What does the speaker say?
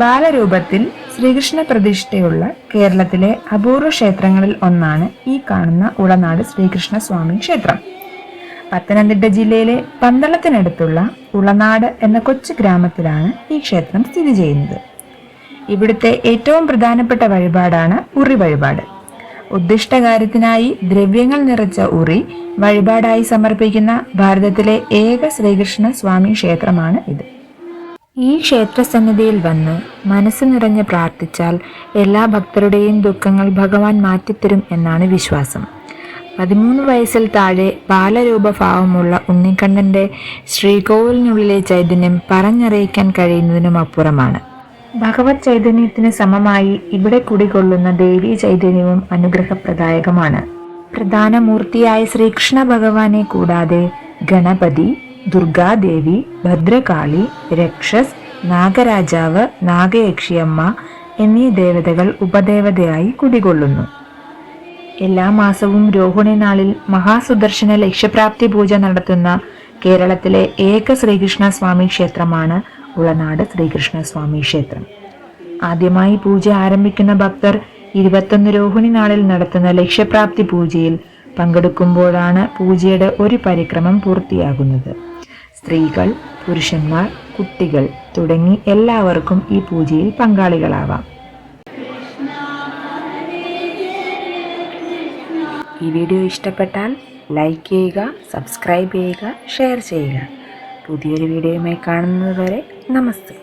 ബാലരൂപത്തിൽ ശ്രീകൃഷ്ണ പ്രതിഷ്ഠയുള്ള കേരളത്തിലെ അപൂർവ ക്ഷേത്രങ്ങളിൽ ഒന്നാണ് ഈ കാണുന്ന ഉളനാട് ശ്രീകൃഷ്ണ സ്വാമി ക്ഷേത്രം. പത്തനംതിട്ട ജില്ലയിലെ പന്തളത്തിനടുത്തുള്ള ഉളനാട് എന്ന കൊച്ചു ഗ്രാമത്തിലാണ് ഈ ക്ഷേത്രം സ്ഥിതി ചെയ്യുന്നത്. ഇവിടുത്തെ ഏറ്റവും പ്രധാനപ്പെട്ട വഴിപാടാണ് ഉറി വഴിപാട്. ഉദ്ദിഷ്ടകാര്യത്തിനായി ദ്രവ്യങ്ങൾ നിറച്ച ഉറി വഴിപാടായി സമർപ്പിക്കുന്ന ഭാരതത്തിലെ ഏക ശ്രീകൃഷ്ണ സ്വാമി ക്ഷേത്രമാണ് ഇത്. ഈ ക്ഷേത്രസന്നിധിയിൽ വന്ന് മനസ്സ് നിറഞ്ഞ് പ്രാർത്ഥിച്ചാൽ എല്ലാ ഭക്തരുടെയും ദുഃഖങ്ങൾ ഭഗവാൻ മാറ്റിത്തരും എന്നാണ് വിശ്വാസം. പതിമൂന്ന് വയസ്സിൽ താഴെ ബാലരൂപഭാവമുള്ള ഉണ്ണിക്കണ്ണന്റെ ശ്രീകോവിലിനുള്ളിലെ ചൈതന്യം പറഞ്ഞറിയിക്കാൻ കഴിയുന്നതിനും അപ്പുറമാണ്. ഭഗവത് ചൈതന്യത്തിന് സമമായി ഇവിടെ കുടികൊള്ളുന്ന ദേവീ ചൈതന്യവും അനുഗ്രഹപ്രദായകമാണ്. പ്രധാന മൂർത്തിയായ ശ്രീകൃഷ്ണ ഭഗവാനെ കൂടാതെ ഗണപതി ദുർഗാദേവി ഭദ്രകാളി രക്ഷസ് നാഗരാജാവ് നാഗയക്ഷിയമ്മ എന്നീ ദേവതകൾ ഉപദേവതയായി കുടികൊള്ളുന്നു. എല്ലാ മാസവും രോഹിണി നാളിൽ മഹാസുദർശന ലക്ഷ്യപ്രാപ്തി പൂജ നടത്തുന്ന കേരളത്തിലെ ഏക ശ്രീകൃഷ്ണ സ്വാമി ക്ഷേത്രമാണ് ഉളനാട് ശ്രീകൃഷ്ണ സ്വാമി ക്ഷേത്രം. ആദ്യമായി പൂജ ആരംഭിക്കുന്ന ഭക്തർ ഇരുപത്തൊന്ന് രോഹിണി നാളിൽ നടത്തുന്ന ലക്ഷ്യപ്രാപ്തി പൂജയിൽ പങ്കെടുക്കുമ്പോഴാണ് പൂജയുടെ ഒരു പരിക്രമം പൂർത്തിയാകുന്നത്. സ്ത്രീകൾ പുരുഷന്മാർ കുട്ടികൾ തുടങ്ങി എല്ലാവർക്കും ഈ പൂജയിൽ പങ്കാളികളാവാം. ഈ വീഡിയോ ഇഷ്ടപ്പെട്ടാൽ ലൈക്ക് ചെയ്യുക സബ്സ്ക്രൈബ് ചെയ്യുക ഷെയർ ചെയ്യുക. പുതിയൊരു വീഡിയോയുമായി കാണുന്നതുവരെ നമസ്തേ.